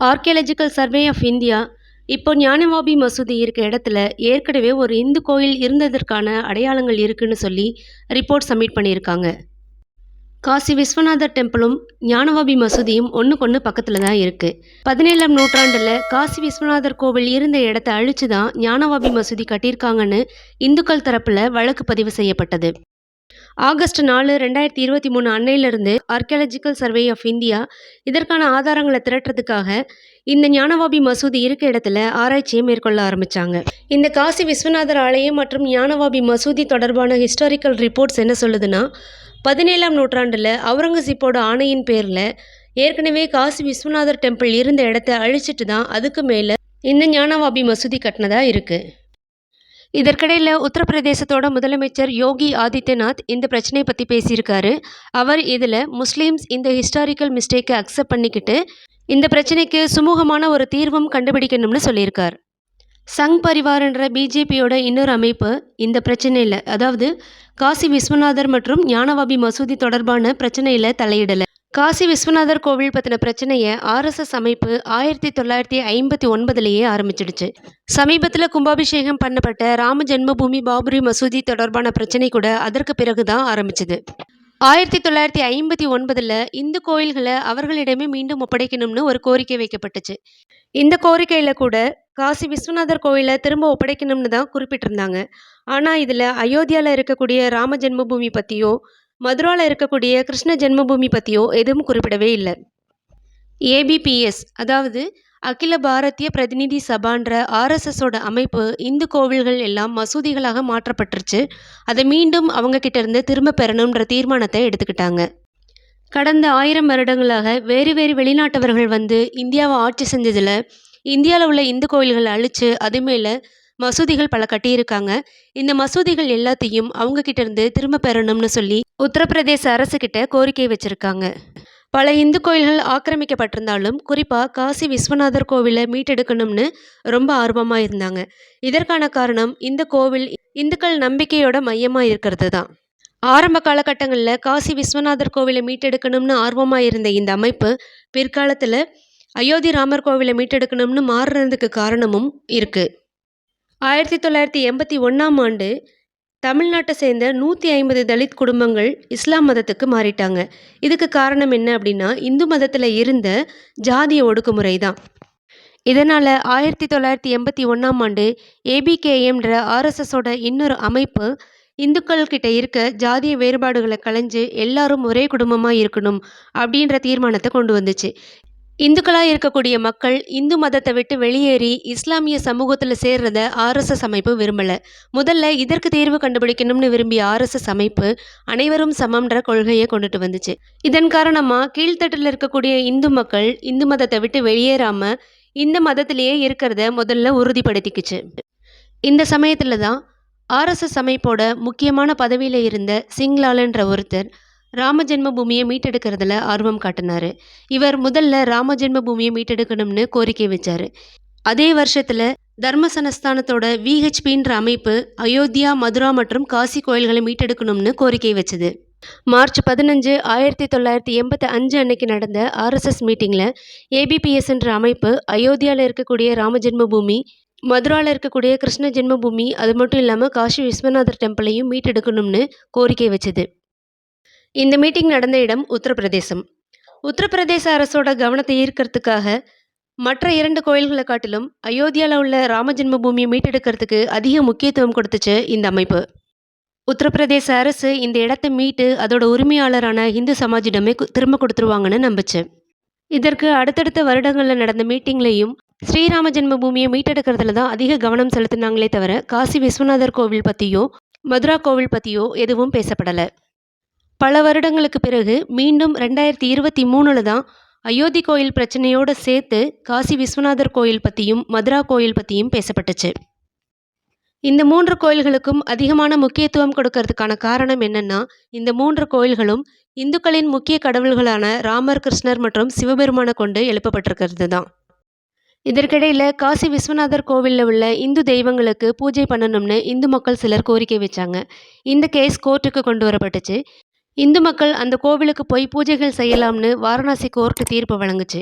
Archaeological survey of India இப்போ ஞானவாபி மசூதி இருக்க இடத்துல ஏற்கனவே ஒரு இந்து கோயில் இருந்ததற்கான அடையாளங்கள் இருக்குன்னு சொல்லி ரிப்போர்ட் சப்மிட் பண்ணியிருக்காங்க. காசி விஸ்வநாதர் டெம்பிளும் ஞானவாபி மசூதியும் ஒன்றுக்கொன்று பக்கத்தில் தான் இருக்குது பதினேழாம் நூற்றாண்டில் காசி விஸ்வநாதர் கோவில் இருந்த இடத்த அழிச்சு தான் ஞானவாபி மசூதி கட்டியிருக்காங்கன்னு இந்துக்கள் தரப்பில் வழக்கு பதிவு செய்யப்பட்டது. ஆகஸ்ட் நாலு ரெண்டாயிரத்தி இருபத்தி மூணு அன்னையிலிருந்து ஆர்கியாலஜிக்கல் சர்வே ஆஃப் இந்தியா இதற்கான ஆதாரங்களை திரட்டுறதுக்காக இந்த ஞானவாபி மசூதி இருக்க இடத்துல ஆராய்ச்சியை மேற்கொள்ள ஆரம்பித்தாங்க இந்த காசி விஸ்வநாதர் ஆலயம் மற்றும் ஞானவாபி மசூதி தொடர்பான ஹிஸ்டாரிக்கல் ரிப்போர்ட்ஸ் என்ன சொல்லுதுன்னா பதினேழாம் நூற்றாண்டில் அவுரங்கசீப்போட ஆணையின் பேரில் ஏற்கனவே காசி விஸ்வநாதர் டெம்பிள் இருந்த இடத்த அழிச்சிட்டு தான் அதுக்கு மேலே இந்த ஞானவாபி மசூதி கட்டினதாக இருக்குது இதற்கிடையில் உத்தரப்பிரதேசத்தோட முதலமைச்சர் யோகி ஆதித்யநாத் இந்த பிரச்சனையை பற்றி பேசியிருக்காரு. அவர் இதில் முஸ்லீம்ஸ் இந்த ஹிஸ்டாரிக்கல் மிஸ்டேக்கை அக்செப்ட் பண்ணிக்கிட்டு இந்த பிரச்சனைக்கு சுமூகமான ஒரு தீர்வும் கண்டுபிடிக்கணும்னு சொல்லியிருக்கார். சங் பரிவார்ன்ற பிஜேபியோட இன்னொரு அமைப்பு இந்த பிரச்சனையில் அதாவது காசி விஸ்வநாதர் மற்றும் ஞானவாபி மசூதி தொடர்பான பிரச்சனையில் தலையிடலை. காசி விஸ்வநாதர் கோவில் பற்றின பிரச்சனையை ஆர்எஸ்எஸ் அமைப்பு ஆயிரத்தி தொள்ளாயிரத்தி ஐம்பத்தி ஒன்பதுலேயே ஆரம்பிச்சிடுச்சு. சமீபத்தில் கும்பாபிஷேகம் பண்ணப்பட்ட ராம ஜென்மபூமி பாபுரி மசூதி தொடர்பான பிரச்சனை கூட அதற்கு பிறகு தான் ஆரம்பிச்சது. ஆயிரத்தி தொள்ளாயிரத்தி ஐம்பத்தி ஒன்பதில் இந்து கோயில்களை அவர்களிடமே மீண்டும் ஒப்படைக்கணும்னு ஒரு கோரிக்கை வைக்கப்பட்டுச்சு. இந்த கோரிக்கையில் கூட காசி விஸ்வநாதர் கோயிலை திரும்ப ஒப்படைக்கணும்னு தான் குறிப்பிட்டிருந்தாங்க. ஆனால் இதில் அயோத்தியாவில் இருக்கக்கூடிய ராம ஜென்மபூமி பற்றியோ மதுராவில் இருக்கக்கூடிய கிருஷ்ண ஜென்மபூமி பற்றியோ எதுவும் குறிப்பிடவே இல்லை. ஏபிபிஎஸ் அதாவது அகில பாரதிய பிரதிநிதி சபான்ற ஆர்எஸ்எஸோட அமைப்பு இந்து கோவில்கள் எல்லாம் மசூதிகளாக மாற்றப்பட்டுருச்சு. அதை மீண்டும் அவங்க கிட்டேருந்து திரும்ப பெறணுன்ற தீர்மானத்தை எடுத்துக்கிட்டாங்க. கடந்த ஆயிரம் வருடங்களாக வேறு வேறு வெளிநாட்டவர்கள் வந்து இந்தியாவை ஆட்சி செஞ்சதில் இந்தியாவில் உள்ள இந்து கோயில்களை அழித்து அது மேலே மசூதிகள் பல கட்டியிருக்காங்க. இந்த மசூதிகள் எல்லாத்தையும் அவங்க கிட்ட இருந்து திரும்ப பெறணும்னு சொல்லி உத்தரப்பிரதேச அரசு கிட்ட கோரிக்கை வச்சிருக்காங்க. பல இந்து கோயில்கள் ஆக்கிரமிக்கப்பட்டிருந்தாலும் குறிப்பாக காசி விஸ்வநாதர் கோவிலை மீட்டெடுக்கணும்னு ரொம்ப ஆர்வமாக இருந்தாங்க. இதற்கான காரணம் இந்த கோவில் இந்துக்கள் நம்பிக்கையோட மையமாக இருக்கிறது தான். ஆரம்ப காலகட்டங்களில் காசி விஸ்வநாதர் கோவிலை மீட்டெடுக்கணும்னு ஆர்வமாக இருந்த இந்த அமைப்பு பிற்காலத்தில் அயோத்தி ராமர் கோவிலை மீட்டெடுக்கணும்னு மாறுறதுக்கு காரணமும் இருக்குது ஆயிரத்தி தொள்ளாயிரத்தி எண்பத்தி ஒன்றாம் ஆண்டு தமிழ்நாட்டை சேர்ந்த நூற்றி ஐம்பது தலித் குடும்பங்கள் இஸ்லாம் மதத்துக்கு மாறிட்டாங்க. இதுக்கு காரணம் என்ன அப்படின்னா இந்து மதத்தில் இருந்த ஜாதிய ஒடுக்குமுறை தான் இதனால் ஆயிரத்தி தொள்ளாயிரத்தி எண்பத்தி ஒன்றாம் ஆண்டு ஏபிகேஎம்ன்ற ஆர்எஸ்எஸோட இன்னொரு அமைப்பு இந்துக்கள்கிட்ட இருக்க ஜாதிய வேறுபாடுகளை களைஞ்சு எல்லாரும் ஒரே குடும்பமாக இருக்கணும் அப்படின்ற தீர்மானத்தை கொண்டு வந்துச்சு. இந்துக்களாக இருக்கக்கூடிய மக்கள் இந்து மதத்தை விட்டு வெளியேறி இஸ்லாமிய சமூகத்தில் சேர்றத ஆர்எஸ்எஸ் அமைப்பு விரும்பலை. முதல்ல இதற்கு தீர்வு கண்டுபிடிக்கணும்னு விரும்பிய ஆர்எஸ்எஸ் அமைப்பு அனைவரும் சமம்ன்ற கொள்கையை கொண்டுட்டு வந்துச்சு. இதன் காரணமாக கீழ்த்தட்டில் இருக்கக்கூடிய இந்து மக்கள் இந்து மதத்தை விட்டு வெளியேறாமல் இந்த மதத்திலேயே இருக்கிறத முதல்ல உறுதிப்படுத்திக்குச்சு. இந்த சமயத்தில் தான் ஆர்எஸ்எஸ் அமைப்போட முக்கியமான பதவியில் இருந்த சிங்லாலன்ற ஒருத்தர் ராம ஜென்ம பூமியை மீட்டெடுக்கிறதுல ஆர்வம் காட்டினார். இவர் முதல்ல ராம ஜென்ம பூமியை மீட்டெடுக்கணும்னு கோரிக்கை வச்சார். அதே வருஷத்தில் தர்மசனஸ்தானத்தோட விஹெச்பின்ற அமைப்பு அயோத்தியா மதுரா மற்றும் காசி கோயில்களை மீட்டெடுக்கணும்னு கோரிக்கை வச்சது. மார்ச் பதினஞ்சு ஆயிரத்தி தொள்ளாயிரத்தி எண்பத்தி அஞ்சு அன்னைக்கு நடந்த ஆர்எஸ்எஸ் மீட்டிங்கில் ஏபிபிஎஸ்ன்ற அமைப்பு அயோத்தியாவில் இருக்கக்கூடிய ராம ஜென்மபூமி மதுராவில் இருக்கக்கூடிய கிருஷ்ண ஜென்மபூமி அது மட்டும் இல்லாமல் காஷி விஸ்வநாதர் டெம்பிளையும் மீட்டெடுக்கணும்னு கோரிக்கை வச்சது. இந்த மீட்டிங் நடந்த இடம் உத்தரப்பிரதேசம். உத்தரப்பிரதேச அரசோட கவனத்தை ஈர்க்கறதுக்காக மற்ற இரண்டு கோயில்களை காட்டிலும் அயோத்தியாவில் உள்ள ராம ஜென்மபூமியை மீட்டெடுக்கிறதுக்கு அதிக முக்கியத்துவம் கொடுத்துச்சு இந்த அமைப்பு. உத்தரப்பிரதேச அரசு இந்த இடத்தை மீட்டு அதோட உரிமையாளரான இந்து சமாஜிடமே கு- திரும்ப கொடுத்துருவாங்கன்னு நம்பிச்சு. இதற்கு அடுத்தடுத்த வருடங்களில் நடந்த மீட்டிங்லேயும் ஸ்ரீராம ஜென்மபூமியை மீட்டெடுக்கிறதுல தான் அதிக கவனம் செலுத்தினாங்களே தவிர காசி விஸ்வநாதர் கோவில் பற்றியோ மதுரா கோவில் பற்றியோ எதுவும் பேசப்படலை. பல வருடங்களுக்கு பிறகு மீண்டும் ரெண்டாயிரத்தி இருபத்தி மூணில் தான் அயோத்தி கோயில் பிரச்சனையோடு சேர்த்து காசி விஸ்வநாதர் கோயில் பற்றியும் மதுரா கோயில் பற்றியும் பேசப்பட்டுச்சு. இந்த மூன்று கோயில்களுக்கும் அதிகமான முக்கியத்துவம் கொடுக்கறதுக்கான காரணம் என்னென்னா இந்த மூன்று கோயில்களும் இந்துக்களின் முக்கிய கடவுள்களான ராமர் கிருஷ்ணர் மற்றும் சிவபெருமானை கொண்டு எழுப்பப்பட்டிருக்கிறது தான். இதற்கிடையில் காசி விஸ்வநாதர் கோவிலில் உள்ள இந்து தெய்வங்களுக்கு பூஜை பண்ணணும்னு இந்து மக்கள் சிலர் கோரிக்கை வச்சாங்க. இந்த கேஸ் கோர்ட்டுக்கு கொண்டு வரப்பட்டுச்சு. இந்து மக்கள் அந்த கோவிலுக்கு போய் பூஜைகள் செய்யலாம்னு வாரணாசி கோர்ட்டு தீர்ப்பு வழங்குச்சு.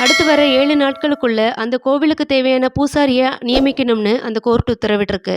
அடுத்து வர ஏழு நாட்களுக்குள்ள அந்த கோவிலுக்கு தேவையான பூசாரியை நியமிக்கணும்னு அந்த கோர்ட் உத்தரவிட்டிருக்கு.